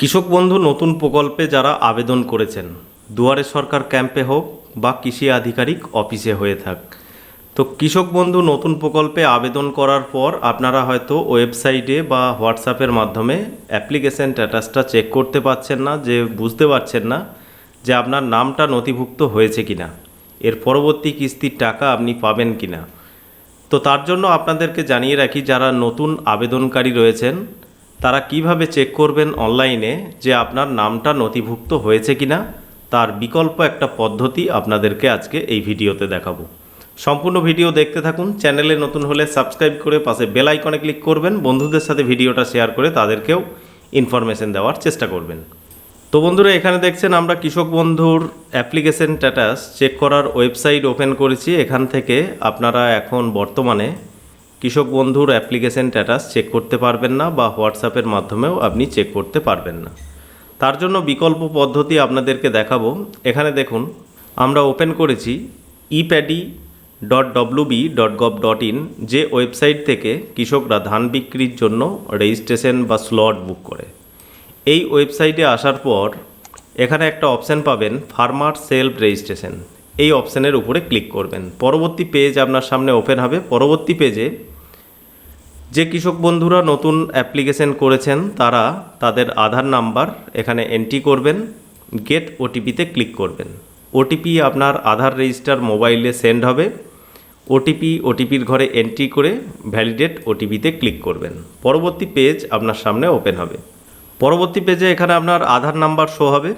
কৃষক বন্ধু, নতুন প্রকল্পে যারা আবেদন করেছেন, দুয়ারে সরকার ক্যাম্পে হোক বা কৃষি আধিকারিক অফিসে হয়ে থাক। তো কৃষক বন্ধু, নতুন প্রকল্পে আবেদন করার পর আপনারা হয়তো ওয়েবসাইটে বা হোয়াটসঅ্যাপের মাধ্যমে অ্যাপ্লিকেশন স্ট্যাটাসটা চেক করতে পারছেন না, যে বুঝতে পারছেন না যে আপনার নামটা নথিভুক্ত হয়েছে কি না এর পরবর্তী কিস্তির টাকা আপনি পাবেন কি না তো তার জন্য আপনাদেরকে জানিয়ে রাখি, যারা নতুন আবেদনকারী রয়েছেন তারা কীভাবে চেক করবেন অনলাইনে যে আপনার নামটা নথিভুক্ত হয়েছে কিনা? তার বিকল্প একটা পদ্ধতি আপনাদেরকে আজকে এই ভিডিওতে দেখাবো। সম্পূর্ণ ভিডিও দেখতে থাকুন, চ্যানেলে নতুন হলে সাবস্ক্রাইব করে পাশে বেল আইকনে ক্লিক করবেন, বন্ধুদের সাথে ভিডিওটা শেয়ার করে তাদেরকেও ইনফরমেশন দেওয়ার চেষ্টা করবেন। তো বন্ধুরা, এখানে দেখছেন আমরা কৃষক বন্ধুর অ্যাপ্লিকেশন স্ট্যাটাস চেক করার ওয়েবসাইট ওপেন করেছি। এখান থেকে আপনারা এখন বর্তমানে কৃষক বন্ধুর অ্যাপ্লিকেশন স্ট্যাটাস চেক করতে পারবেন না বা হোয়াটসঅ্যাপের মাধ্যমেও আপনি চেক করতে পারবেন না। তার জন্য বিকল্প পদ্ধতি আপনাদেরকে দেখাবো। এখানে দেখুন, আমরা ওপেন করেছি epaddy dot WB dot gov dot in যে ওয়েবসাইট থেকে কৃষকরা ধান বিক্রির জন্য রেজিস্ট্রেশন বা স্লট বুক করে। এই ওয়েবসাইটে আসার পর এখানে একটা অপশান পাবেন ফার্মার সেলফ রেজিস্ট্রেশন এই অপশানের উপরে ক্লিক করবেন। পরবর্তী পেজ আপনার সামনে ওপেন হবে। পরবর্তী পেজে যে কৃষক বন্ধুরা নতুন অ্যাপ্লিকেশন করেছেন, তারা তাদের আধার নাম্বার এখানে এন্ট্রি করবেন গেট ওটিপিতে ক্লিক করবেন। ওটিপি আপনার আধার রেজিস্টার মোবাইলে সেন্ড হবে। ওটিপি ওটিপির ঘরে এন্ট্রি করে ভ্যালিডেট ওটিপিতে ক্লিক করবেন। পরবর্তী পেজ আপনার সামনে ওপেন হবে। পরবর্তী পেজে এখানে আপনার আধার নাম্বার শো হবে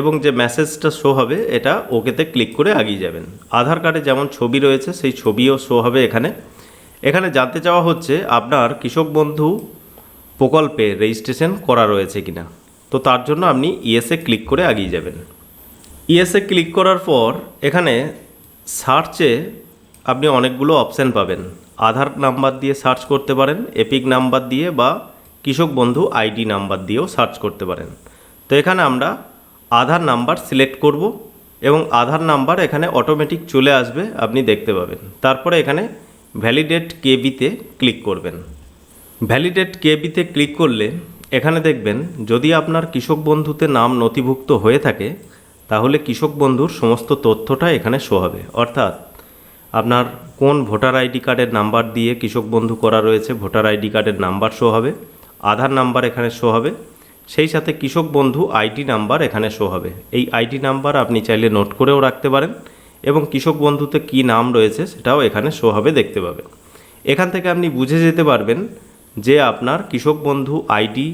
এবং যে মেসেজটা শো হবে, এটা ওকেতে ক্লিক করে আগিয়ে যাবেন। আধার কার্ডে যেমন ছবি রয়েছে, সেই ছবিও শো হবে এখানে। এখানে জানতে চাওয়া হচ্ছে, আপনার কৃষক বন্ধু প্রকল্পে রেজিস্ট্রেশন করা রয়েছে কিনা? তো তার জন্য আপনি ইএসএ ক্লিক করে আগিয়ে যাবেন। ইএসএ ক্লিক করার পর এখানে সার্চে আপনি অনেকগুলো অপশান পাবেন। আধার নাম্বার দিয়ে সার্চ করতে পারেন, এপিক নাম্বার দিয়ে বা কৃষক বন্ধু আইডি নাম্বার দিয়েও সার্চ করতে পারেন। তো এখানে আমরা আধার নাম্বার সিলেক্ট করব এবং আধার নাম্বার এখানে অটোমেটিক চলে আসবে, আপনি দেখতে পাবেন। তারপরে এখানে ভ্যালিডেট কেবিতে ক্লিক করবেন। ভ্যালিডেট কেবিতে ক্লিক করলে এখানে দেখবেন যদি আপনার কৃষক বন্ধুতে নাম নথিভুক্ত হয়ে থাকে, তাহলে কৃষক বন্ধুর সমস্ত তথ্যটা এখানে শো হবে। অর্থাৎ আপনার কোন ভোটার আইডি কার্ডের নাম্বার দিয়ে কৃষক বন্ধু করা রয়েছে, ভোটার আইডি কার্ডের নাম্বার শো হবে, আধার নাম্বার এখানে শো হবে, সেই সাথে কৃষক বন্ধু আইডি নাম্বার এখানে শো হবে। এই আইডি নাম্বার আপনি চাইলে নোট করেও রাখতে পারেন। এবং কৃষক বন্ধুতে কী নাম রয়েছে সেটাও এখানে শো হবে দেখতে পাবে। এখান থেকে আপনি বুঝে যেতে পারবেন যে আপনার কৃষক বন্ধু আইডি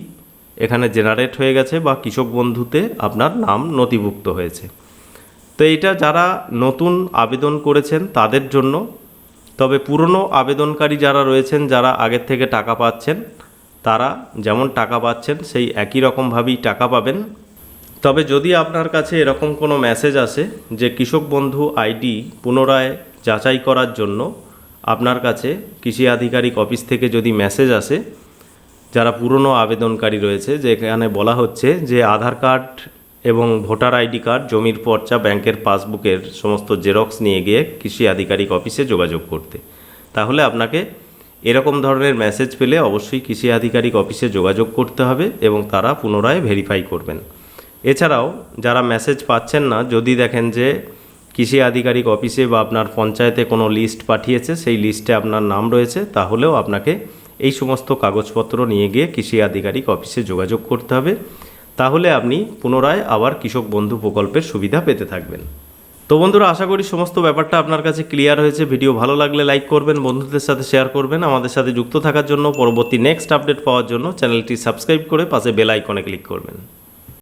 এখানে জেনারেট হয়ে গেছে বা কৃষক বন্ধুতে আপনার নাম নথিভুক্ত হয়েছে। তো এটা যারা নতুন আবেদন করেছেন তাদের জন্য, তবে পুরনো আবেদনকারী যারা রয়েছেন, যারা আগের থেকে টাকা পাচ্ছেন, তারা যেমন টাকা পাচ্ছেন, সেই একই রকমভাবেই টাকা পাবেন। তবে যদি আপনার কাছে এরকম কোনো মেসেজ আসে যে কৃষক বন্ধু আইডি পুনরায় যাচাই করার জন্য আপনার কাছে কৃষি আধিকারিক অফিস থেকে যদি মেসেজ আসে, যারা পুরনো আবেদনকারী রয়েছে যেখানে বলা হচ্ছে যে আধার কার্ড এবং ভোটার আইডি কার্ড, জমির পর্চা, ব্যাংকের পাসবুকের সমস্ত জেরক্স নিয়ে গিয়ে কৃষি আধিকারিক অফিসে যোগাযোগ করতে। তাহলে আপনাকে এরকম ধরনের মেসেজ পেলে অবশ্যই কৃষি আধিকারিক অফিসে যোগাযোগ করতে হবে এবং তারা পুনরায় ভেরিফাই করবেন। এছাড়াও যারা মেসেজ পাচ্ছেন না, যদি দেখেন যে কৃষি আধিকারিক অফিসে বা আপনার পঞ্চায়েতে কোনো লিস্ট পাঠিয়েছে, সেই লিস্টে আপনার নাম রয়েছে, তাহলেও আপনাকে এই সমস্ত কাগজপত্র নিয়ে গিয়ে কৃষি আধিকারিক অফিসে যোগাযোগ করতে হবে। তাহলে আপনি পুনরায় আবার কৃষক বন্ধু প্রকল্পের সুবিধা পেতে থাকবেন। তো বন্ধুরা, আশা করি সমস্ত ব্যাপারটা আপনার কাছে ক্লিয়ার হয়েছে। ভিডিও ভালো লাগলে লাইক করবেন, বন্ধুদের সাথে শেয়ার করবেন। আমাদের সাথে যুক্ত থাকার জন্য পরবর্তী নেক্সট আপডেট পাওয়ার জন্য চ্যানেলটি সাবস্ক্রাইব করে পাশে বেল আইকনে ক্লিক করবেন।